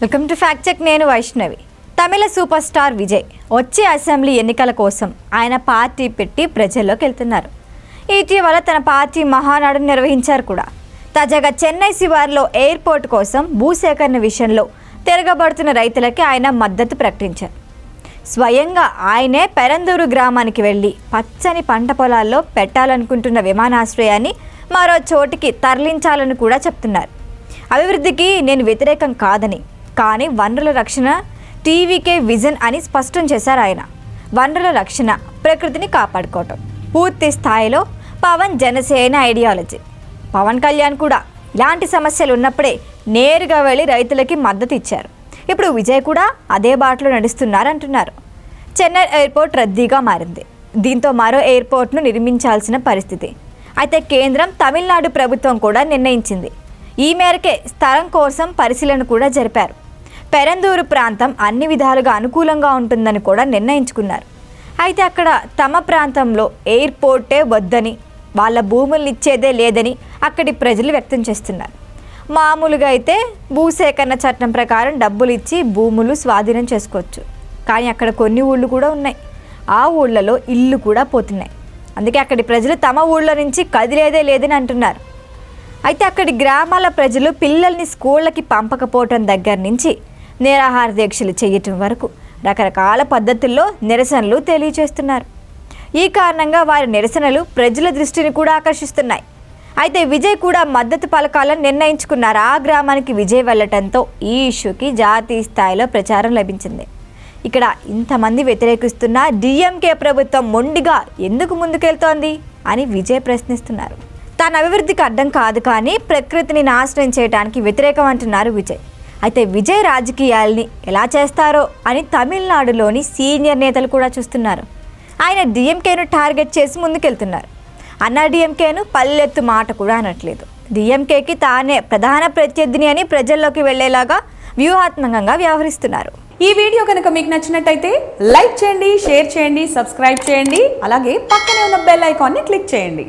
Welcome to fact check నేను వైష్ణవి. తమిళ super star Vijay వచ్చే అసెంబ్లీ ఎన్నికల కోసం ఆయన పార్టీ పెట్టి ప్రజల్లోకి వెళ్తున్నారు. ఇటీవల తన పార్టీ మహానాడు నిర్వహించారు కూడా. తాజాగా చెన్నై శివార్లో ఎయిర్పోర్ట్ కోసం భూసేకరణ విషయంలో తిరగబడుతున్న రైతులకి ఆయన మద్దతు ప్రకటించారు. స్వయంగా ఆయనే పెరందూరు గ్రామానికి వెళ్ళి పచ్చని పంట పొలాల్లో పెట్టాలనుకుంటున్న విమానాశ్రయాన్ని మరో చోటికి తరలించాలని కూడా చెప్తున్నారు. అభివృద్ధికి నేను వ్యతిరేకం కాదని కానీ వనరుల రక్షణ టీవీకే విజన్ అని స్పష్టం చేశారు ఆయన. వనరుల రక్షణ ప్రకృతిని కాపాడుకోవటం. పూర్తి స్థాయిలో పవన్ జనసేన ఐడియాలజీ. పవన్ కళ్యాణ్ కూడా ఇలాంటి సమస్యలు ఉన్నప్పుడే నేరుగా వెళ్ళి రైతులకి మద్దతు ఇచ్చారు. ఇప్పుడు విజయ్ కూడా అదే బాటలో నడుస్తున్నారంటున్నారు. చెన్నై ఎయిర్పోర్ట్ రద్దీగా మారింది. దీంతో మరో ఎయిర్పోర్ట్ను నిర్మించాల్సిన పరిస్థితి. అయితే కేంద్రం తమిళనాడు ప్రభుత్వం కూడా నిర్ణయించింది. ఈ మేరకే స్థలం కోసం పరిశీలన కూడా జరిపారు. పెరందూరు ప్రాంతం అన్ని విధాలుగా అనుకూలంగా ఉంటుందని కూడా నిర్ణయించుకున్నారు. అయితే అక్కడ తమ ప్రాంతంలో ఎయిర్పోర్టే వద్దని వాళ్ళ భూములు ఇచ్చేదే లేదని అక్కడి ప్రజలు వ్యక్తం చేస్తున్నారు. మామూలుగా అయితే భూసేకరణ చట్టం ప్రకారం డబ్బులు ఇచ్చి భూములు స్వాధీనం చేసుకోవచ్చు. కానీ అక్కడ కొన్ని ఊళ్ళు కూడా ఉన్నాయి. ఆ ఊళ్ళలో ఇల్లు కూడా పోతున్నాయి. అందుకే అక్కడి ప్రజలు తమ ఊళ్ళో నుంచి కదిలేదే లేదని అంటున్నారు. అయితే అక్కడి గ్రామాల ప్రజలు పిల్లల్ని స్కూళ్ళకి పంపకపోవటం దగ్గర నుంచి నిరాహార దీక్షలు చేయటం వరకు రకరకాల పద్ధతుల్లో నిరసనలు తెలియచేస్తున్నారు ఈ కారణంగా వారి నిరసనలు ప్రజల దృష్టిని కూడా ఆకర్షిస్తున్నాయి. అయితే విజయ్ కూడా మద్దతు పలకాలని నిర్ణయించుకున్నారు. ఆ గ్రామానికి విజయ్ వెళ్ళటంతో ఈ ఇష్యూకి జాతీయ స్థాయిలో ప్రచారం లభించింది. ఇక్కడ ఇంతమంది వ్యతిరేకిస్తున్న డిఎంకే ప్రభుత్వం మొండిగా ఎందుకు ముందుకెళ్తోంది అని విజయ్ ప్రశ్నిస్తున్నారు. తన అభివృద్ధికి అడ్డం కాదు కానీ ప్రకృతిని నాశనం చేయడానికి వ్యతిరేకం అంటున్నారు విజయ్. అయితే విజయ్ రాజకీయాల్ని ఎలా చేస్తారో అని తమిళనాడులోని సీనియర్ నేతలు కూడా చూస్తున్నారు. ఆయన డిఎంకేను టార్గెట్ చేసి ముందుకెళ్తున్నారు. అన్నా డిఎంకేను పల్లెత్తు మాట కూడా అనట్లేదు. డిఎంకేకి తానే ప్రధాన ప్రత్యర్థిని అని ప్రజల్లోకి వెళ్ళేలాగా వ్యూహాత్మకంగా వ్యవహరిస్తున్నారు. ఈ వీడియో కనుక మీకు నచ్చినట్టయితే లైక్ చేయండి షేర్ చేయండి సబ్స్క్రైబ్ చేయండి అలాగే పక్కనే ఉన్న బెల్ ఐకాన్ని క్లిక్ చేయండి.